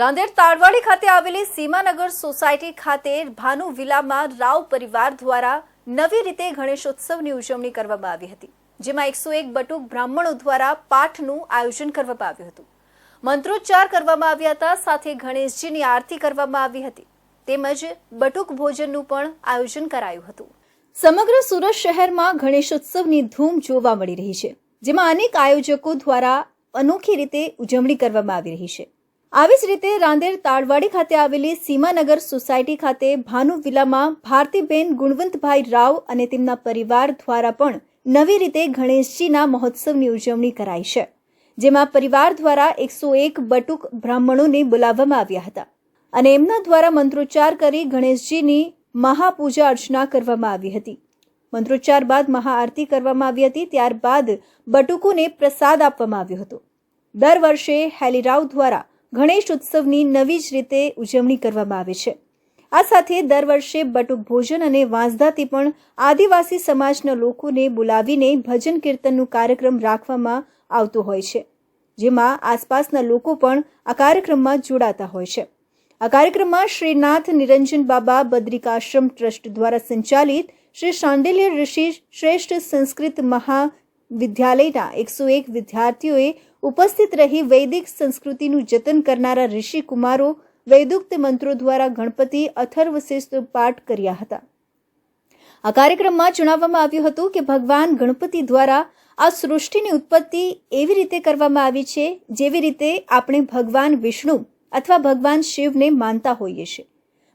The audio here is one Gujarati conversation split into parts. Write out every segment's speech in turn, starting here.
રાંદેર તાળવાડી ખાતે આવેલી સીમાનગર સોસાયટી ખાતે ભાનુ વિલામાં રાવ પરિવાર દ્વારા નવી રીતે ગણેશોત્સવની ઉજવણી કરવામાં આવી હતી, જેમાં એકસો એક બટુક બ્રાહ્મણો દ્વારા પાઠનું આયોજન કરવામાં આવ્યું હતું. મંત્રોચ્ચાર કરવામાં આવ્યા હતા, સાથે ગણેશજીની આરતી કરવામાં આવી હતી. તેમજ બટુક ભોજનનું પણ આયોજન કરાયું હતું. સમગ્ર સુરત શહેરમાં ગણેશોત્સવની ધૂમ જોવા મળી રહી છે, જેમાં અનેક આયોજકો દ્વારા અનોખી રીતે ઉજવણી કરવામાં આવી રહી છે. આવી જ રીતે રાંદેર તાળવાડી ખાતે આવેલી સીમાનગર સોસાયટી ખાતે ભાનુ વિલામાં ભારતીબેન ગુણવંતભાઈ રાવ અને તેમના પરિવાર દ્વારા પણ નવી રીતે ગણેશજીના મહોત્સવની ઉજવણી કરાઈ છે, જેમાં પરિવાર દ્વારા એકસો એક બટુક બ્રાહ્મણોને બોલાવવામાં આવ્યા હતા અને એમના દ્વારા મંત્રોચ્ચાર કરી ગણેશજીની મહાપૂજા અર્ચના કરવામાં આવી હતી. મંત્રોચ્ચાર બાદ મહાઆરતી કરવામાં આવી હતી, ત્યારબાદ બટુકોને પ્રસાદ આપવામાં આવ્યો હતો. દર વર્ષે હેલીરાવ દ્વારા ગણેશ ઉત્સવની નવી જ રીતે ઉજવણી કરવામાં આવે છે. આ સાથે દર વર્ષે બટુક ભોજન અને વાંસદાથી પણ આદિવાસી સમાજના લોકોને બોલાવીને ભજન કીર્તનનું કાર્યક્રમ રાખવામાં આવતો હોય છે. જેમાં આસપાસના લોકો પણ આ કાર્યક્રમમાં જોડાતા હોય છે. આ કાર્યક્રમમાં શ્રીનાથ નિરંજન બાબા બદ્રિકાશ્રમ ટ્રસ્ટ દ્વારા સંચાલિત શ્રી શાંડિલ્ય ઋષિ શ્રેષ્ઠ સંસ્કૃત મહાવિદ્યાલયના એકસો એક વિદ્યાર્થીઓએ ઉપસ્થિત રહી વૈદિક સંસ્કૃતિનું જતન કરનારા ઋષિ કુમારો વૈદુક્ત મંત્રો દ્વારા ગણપતિ અથર્વશિષ્ટ પાઠ કર્યા હતા. આ કાર્યક્રમમાં જણાવવામાં આવ્યું હતું કે ભગવાન ગણપતિ દ્વારા આ સૃષ્ટિની ઉત્પત્તિ એવી રીતે કરવામાં આવી છે જેવી રીતે આપણે ભગવાન વિષ્ણુ અથવા ભગવાન શિવને માનતા હોઈએ છીએ.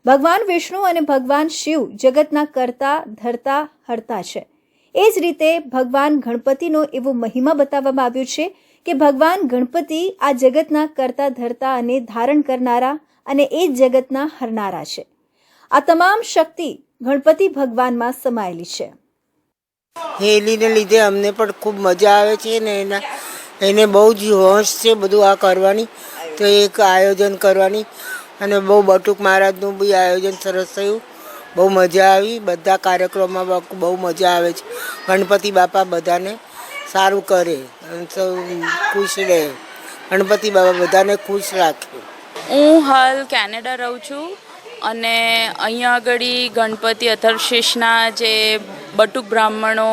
ભગવાન વિષ્ણુ અને ભગવાન શિવ જગતના કરતા, ધરતા, હરતા છે. એ જ રીતે ભગવાન ગણપતિનો એવો મહિમા બતાવવામાં આવ્યો છે કે ભગવાન ગણપતિ આ જગતના કરતા ધરતા અને ધારણ કરનારા અને એ જગતના હરનારા છે. આ તમામ શક્તિ ગણપતિ ભગવાનમાં સમાયેલી છે. હેલીને લીધે અમને પણ ખૂબ મજા આવે છે ને એના, એને બહુ જ હોશ છે બધું આ કરવાની, તો એક આયોજન કરવાની અને બહુ બટુક મહારાજનું બી આયોજન સરસ થયું. બહુ મજા આવી, બધા કાર્યક્રમમાં બહુ મજા આવે છે. ગણપતિ બાપા બધાને સારું કરે સૌ ખુશ રહે. ગણપતિ બાબા બધાને ખુશ રાખે. હું હાલ કેનેડા રહું છું અને અહીંયા આગળ ગણપતિ અથર્વશીષના જે બટુક બ્રાહ્મણો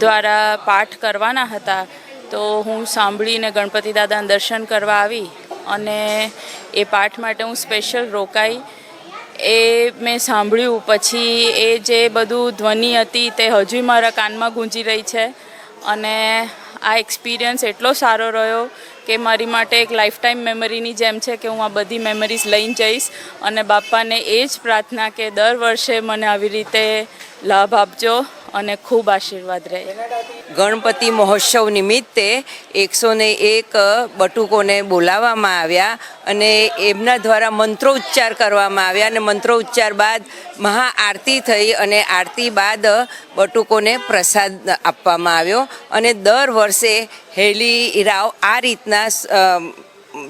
દ્વારા પાઠ કરવાના હતા, તો હું સાંભળીને ગણપતિ દાદાના દર્શન કરવા આવી અને એ પાઠ માટે હું સ્પેશિયલ રોકાઈ. એ મેં સાંભળ્યું. પછી એ જે બધું ધ્વનિ હતી તે હજુ મારા કાનમાં ગુંજી રહી છે. અને આ એક્સપિરિયન્સ એટલો સારો રહ્યો કે મારી માટે એક લાઈફ ટાઈમ મેમરીની જેમ છે કે હું આ બધી મેમરીઝ લઈને જઈશ અને બાપાને એ જ પ્રાર્થના કે દર વર્ષે મને આવી રીતે લાભ આપજો અને ખૂબ આશીર્વાદ રહે. ગણપતિ મહોત્સવ નિમિત્તે એકસો ને એક બટુકોને બોલાવવામાં આવ્યા અને એમના દ્વારા મંત્રોચ્ચાર કરવામાં આવ્યા અને મંત્રોચ્ચાર બાદ મહાઆરતી થઈ અને આરતી બાદ બટુકોને પ્રસાદ આપવામાં આવ્યો અને દર વર્ષે હેલી રાવ આ રીતના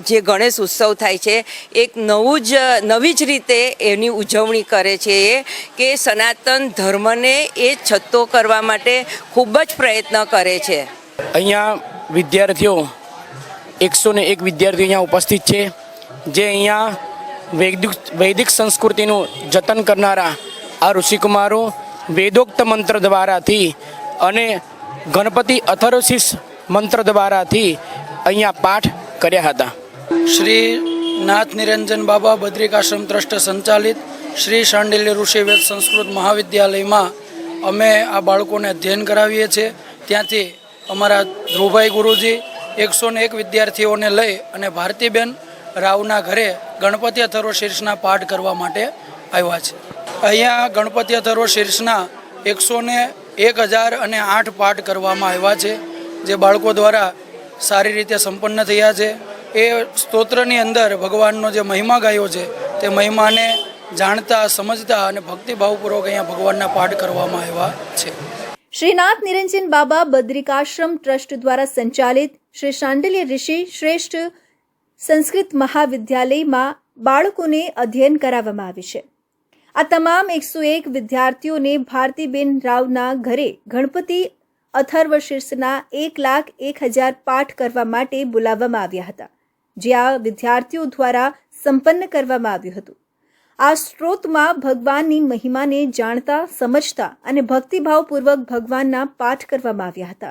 જે ગણેશ ઉત્સવ થાય છે, એક નવું જ, નવી જ રીતે એની ઉજવણી કરે છે એ કે સનાતન ધર્મને એ છત્તો કરવા માટે ખૂબ જ પ્રયત્ન કરે છે. અહીંયા વિદ્યાર્થીઓ, એકસો ને એક વિદ્યાર્થીઓ અહીંયા ઉપસ્થિત છે, જે અહીંયા વૈદિક વૈદિક સંસ્કૃતિનું જતન કરનારા આ ઋષિકુમારો વેદોક્ત મંત્ર દ્વારાથી અને ગણપતિ અથર્વશીષ મંત્ર દ્વારાથી અહીંયા પાઠ કર્યા હતા. શ્રી નાથ નિરંજન બાબા બદ્રિકાશ્રમ ટ્રસ્ટ સંચાલિત શ્રી શાંડિલ્ય ઋષિ વેદ સંસ્કૃત મહાવિદ્યાલયમાં અમે આ બાળકોને અધ્યયન કરાવીએ છીએ. ત્યાંથી અમારા ધ્રુવભાઈ ગુરુજી, એકસો એક વિદ્યાર્થીઓને લઈ અને ભારતીબેન રાવના ઘરે ગણપતિ અથર્વ શીર્ષના પાઠ કરવા માટે આવ્યા છે. અહીંયા ગણપતિ અથર્વ શીર્ષના એકસો એક હજાર અને આઠ પાઠ કરવામાં આવ્યા છે, જે બાળકો દ્વારા સારી રીતે સંપન્ન થયા છે. એ સ્તોત્રની અંદર ભગવાનનો જે મહિમા ગાયો છે, તે મહિમાને જાણતા, સમજતા અને ભક્તિભાવપૂર્વક અહીંયા ભગવાનના પાઠ કરવામાં આવ્યા છે. શ્રીનાથ નિરંજન બાબા બદ્રિકાશ્રમ ટ્રસ્ટ દ્વારા સંચાલિત શ્રી શાંડલ્ય ઋષિ શ્રેષ્ઠ સંસ્કૃત મહાવિદ્યાલયમાં બાળકોને અધ્યયન કરાવવામાં આવ્યું છે. આ તમામ એકસો એક વિદ્યાર્થીઓને ભારતીબેન રાવના ઘરે ગણપતિ અથર્વશીર્ષના એક લાખ એક હજાર પાઠ કરવા માટે બોલાવવામાં આવ્યા હતા. જે આ વિદ્યાર્થીઓ દ્વારા સંપન્ન કરવામાં આવ્યું હતું. આ સ્ત્રોતમાં ભગવાનની મહિમાને જાણતા, સમજતા અને ભક્તિભાવપૂર્વક ભગવાનના પાઠ કરવામાં આવ્યા હતા.